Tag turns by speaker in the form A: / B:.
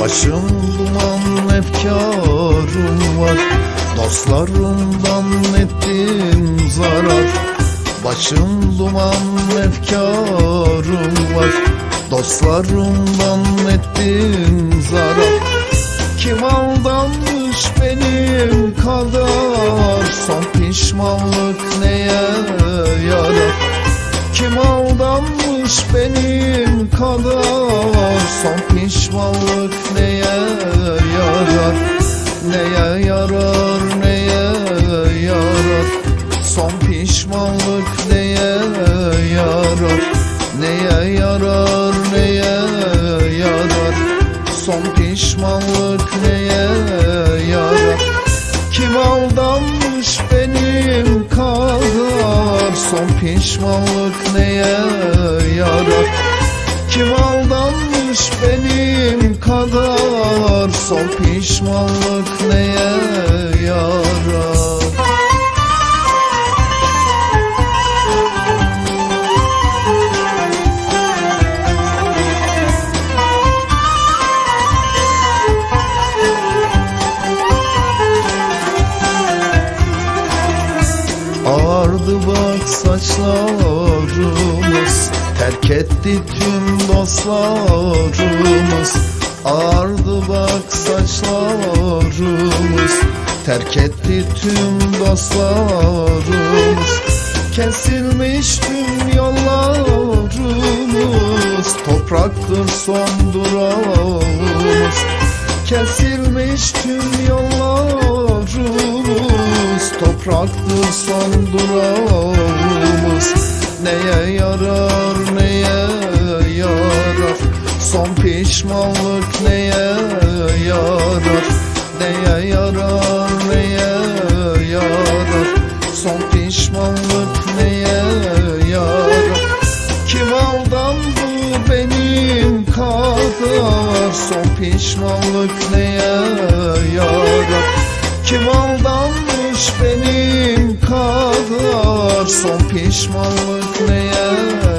A: Başım duman efkarım var. Dostlarımdan ettim zarar. Başım duman efkarım var. Dostlarımdan ettim zarar. Kim aldanmış benim kadar? Son pişmanlık neye yarar? Kim aldanmış benim kadar? Son pişmanlık Neye yarar neye yarar Son pişmanlık neye yarar Neye yarar neye yarar Son pişmanlık neye yarar Kim aldanmış benim kadar Son pişmanlık neye yarar Kim aldanmış benim kadar Son pişmanlık neye yarar? Ağardı bak saçlarımız Terk etti tüm dostlarımız Terk etti tüm dostlarımız. Kesilmiş tüm yollarımız. Topraktır son durağımız. Kesilmiş tüm yollarımız. Topraktır son durağımız. Neye yarar neye yarar? Son pişmanlık neye yarar kadar Son pişmanlık neye yarar? Kim aldanmış benim kadar Son pişmanlık neye